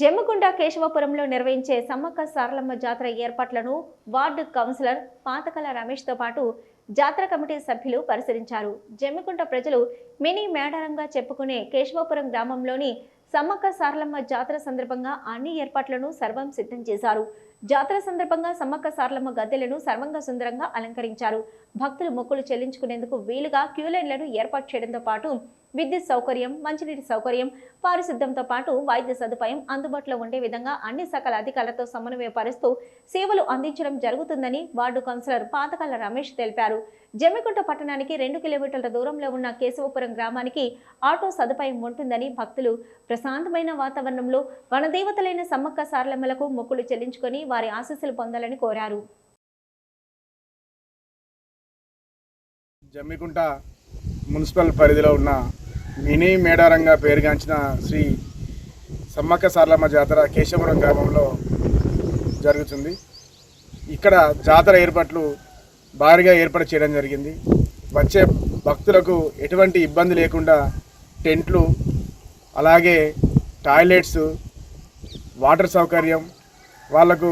జమ్మగుండ కేశవపురంలో నిర్వహించే సమ్మక్క సారలమ్మ జాతర ఏర్పాట్లను వార్డు కౌన్సిలర్ పాతకల రమేష్తో పాటు జాతర కమిటీ సభ్యులు పరిశీలించారు. జమ్మికుంట ప్రజలు మినీ మేడారంగా చెప్పుకునే కేశవపురం గ్రామంలోని సమ్మక్క సారలమ్మ జాతర సందర్భంగా అన్ని ఏర్పాట్లను సర్వం సిద్ధం చేశారు. జాతర సందర్భంగా సమ్మక్క సారలమ్మ గద్దెలను సర్వంగ సుందరంగా అలంకరించారు. భక్తులు మొక్కులు చెల్లించుకునేందుకు వీలుగా క్యూలైన్లను ఏర్పాటు చేయడంతో పాటు విద్యుత్ సౌకర్యం మంచినీటి సౌకర్యం పారిశుద్ధ్యంతో పాటు వైద్య సదుపాయం అందుబాటులో ఉండే విధంగా అన్ని సకల అధికారులతో సమన్వయపరుస్తూ సేవలు అందించడం జరుగుతుందని వార్డు కౌన్సిలర్ పాతకాల రమేష్ తెలిపారు. జమ్మికుంట పట్టణానికి రెండు కిలోమీటర్ల దూరంలో ఉన్న కేశవపురం గ్రామానికి ఆటో సదుపాయం ఉంటుందని భక్తులు ప్రశాంతమైన వాతావరణంలో వనదేవతలైన సమ్మక్క సారలమ్మలకు మొక్కులు చెల్లించుకొని వారి ఆశీస్సులు పొందాలని కోరారు. జమ్మికుంట మున్సిపల్ పరిధిలో ఉన్న మినీ మేడారంగా పేరుగాంచిన శ్రీ సమ్మక్క సార్లమ్మ జాతర కేశవరం గ్రామంలో జరుగుతుంది. ఇక్కడ జాతర ఏర్పాట్లు భారీగా ఏర్పాటు చేయడం జరిగింది. వచ్చే భక్తులకు ఎటువంటి ఇబ్బంది లేకుండా టెంట్లు అలాగే టాయిలెట్స్ వాటర్ సౌకర్యం వాళ్ళకు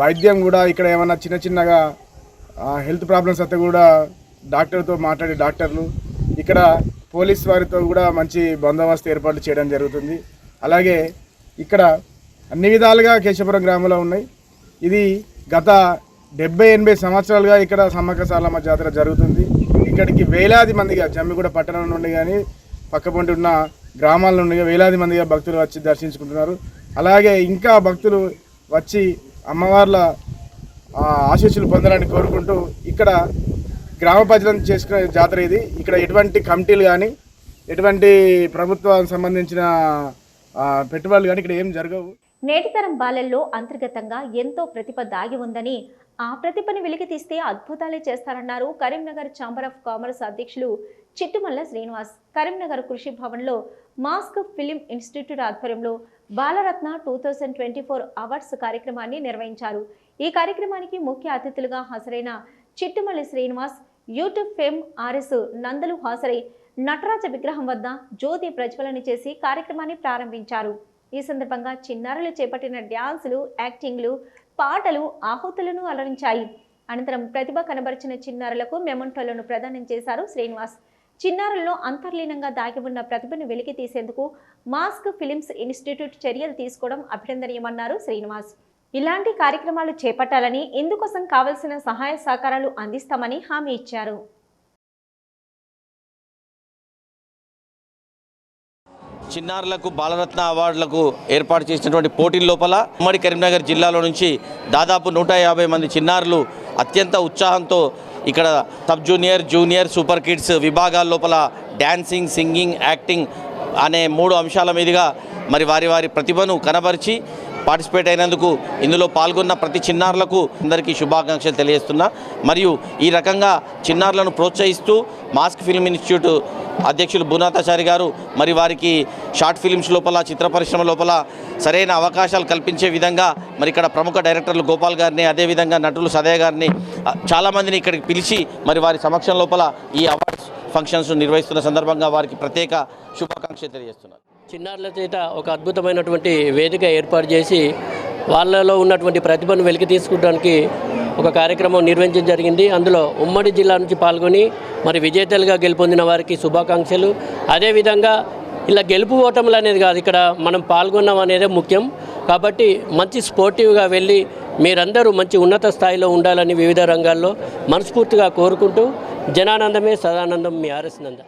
వైద్యం కూడా ఇక్కడ ఏమైనా చిన్న చిన్నగా హెల్త్ ప్రాబ్లమ్స్ అయితే కూడా డాక్టర్తో మాట్లాడే డాక్టర్లు ఇక్కడ పోలీస్ వారితో కూడా మంచి బందోబస్తు ఏర్పాటు చేయడం జరుగుతుంది. అలాగే ఇక్కడ అన్ని విధాలుగా కేశవపురం గ్రామంలో ఉన్నాయి. ఇది గత డెబ్బై ఎనభై సంవత్సరాలుగా ఇక్కడ సమ్మక్క జాతర జరుగుతుంది. ఇక్కడికి వేలాది మందిగా జమ్మిగూడ పట్టణం నుండి కానీ పక్కపొంటి ఉన్న గ్రామాల నుండి వేలాది మందిగా భక్తులు వచ్చి దర్శించుకుంటున్నారు. అలాగే ఇంకా భక్తులు వచ్చి అమ్మవార్ల ఆశీస్సులు పొందాలని కోరుకుంటూ ఇక్కడ గ్రామ ప్రజలను చేసుకునే జాతర ఇది. ఇక్కడ ఎటువంటి కమిటీలు కానీ ఎటువంటి ప్రభుత్వానికి సంబంధించిన పెట్టుబడులు కానీ ఇక్కడ ఏం జరగవు. నేటితరం బాలల్లో అంతర్గతంగా ఎంతో ప్రతిభ దాగి ఉందని ఆ ప్రతిభను వెలికి తీస్తే అద్భుతాలే చేస్తారన్నారు కరీంనగర్ ఛాంబర్ ఆఫ్ కామర్స్ అధ్యక్షులు చిట్టుమల్ల శ్రీనివాస్ కరీంనగర్ కృషి భవన్లో మాస్క్ ఫిలిం ఇన్స్టిట్యూట్ ఆధ్వర్యంలో Balaratna two thousand twenty four awards కార్యక్రమాన్ని నిర్వహించారు. ఈ కార్యక్రమానికి ముఖ్య అతిథులుగా హాజరైన Chittumalli Srinivas YouTube fame R నందలు హాజరై నటరాజ విగ్రహం వద్ద జ్యోతి ప్రజ్వలన చేసి కార్యక్రమాన్ని ప్రారంభించారు. ఈ సందర్భంగా చిన్నారులు చేపట్టిన డ్యాన్సులు యాక్టింగ్లు పాటలు ఆహుతులను అలరించాయి. అనంతరం ప్రతిభ కనబరిచిన చిన్నారులకు మెమంటోలను ప్రదానం చేశారు శ్రీనివాస్. చిన్నారుల్లో అంతర్లీనంగా దాగి ఉన్న ప్రతిభను వెలికి తీసేందుకు మాస్క్ ఫిలిమ్స్ ఇన్స్టిట్యూట్ చర్యలు తీసుకోవడం అభినందనీయమన్నారు శ్రీనివాస్. ఇలాంటి కార్యక్రమాలు చేపట్టాలని ఇందుకోసం కావలసిన సహాయ సహకారాలు అందిస్తామని హామీ ఇచ్చారు. చిన్నారులకు బాలరత్న అవార్డులకు ఏర్పాటు చేసినటువంటి పోటీల లోపల ఉమ్మడి కరీంనగర్ జిల్లాలో నుంచి దాదాపు నూట యాభై మంది చిన్నారులు అత్యంత ఉత్సాహంతో ఇక్కడ sub junior junior super kids విభాగాల లోపల డ్యాన్సింగ్ సింగింగ్ యాక్టింగ్ అనే మూడు అంశాల మీదుగా మరి వారి వారి ప్రతిభను కనబరిచి పార్టిసిపేట్ అయినందుకు ఇందులో పాల్గొన్న ప్రతి చిన్నారులకు అందరికీ శుభాకాంక్షలు తెలియజేస్తున్నా. మరియు ఈ రకంగా చిన్నారులను ప్రోత్సహిస్తూ మాస్క్ ఫిల్మ్ ఇన్స్టిట్యూట్ అధ్యక్షులు భూనాథాచారి గారు మరి వారికి షార్ట్ ఫిల్మ్స్ లోపల చిత్ర పరిశ్రమ లోపల సరైన అవకాశాలు కల్పించే విధంగా మరి ఇక్కడ ప్రముఖ డైరెక్టర్లు గోపాల్ గారిని అదేవిధంగా నటులు సదయ గారిని చాలామందిని ఇక్కడికి పిలిచి మరి వారి సమక్షం లోపల ఈ అవార్డ్స్ ఫంక్షన్స్ నిర్వహిస్తున్న సందర్భంగా వారికి ప్రత్యేక శుభాకాంక్షలు తెలియజేస్తున్నారు. చిన్నారుల చేత ఒక అద్భుతమైనటువంటి వేదిక ఏర్పాటు చేసి వాళ్ళలో ఉన్నటువంటి ప్రతిభను వెలికి తీసుకోవడానికి ఒక కార్యక్రమం నిర్వహించడం జరిగింది. అందులో ఉమ్మడి జిల్లా నుంచి పాల్గొని మరి విజేతలుగా గెలుపొందిన వారికి శుభాకాంక్షలు. అదేవిధంగా ఇలా గెలుపు ఓటములు అనేది కాదు ఇక్కడ మనం పాల్గొన్నాం అనేదే ముఖ్యం. కాబట్టి మంచి స్పోర్టివ్గా వెళ్ళి మీరందరూ మంచి ఉన్నత స్థాయిలో ఉండాలని వివిధ రంగాల్లో మనస్ఫూర్తిగా కోరుకుంటూ జనానందమే సదానందం. మీ ఆర్ఎస్ నంద.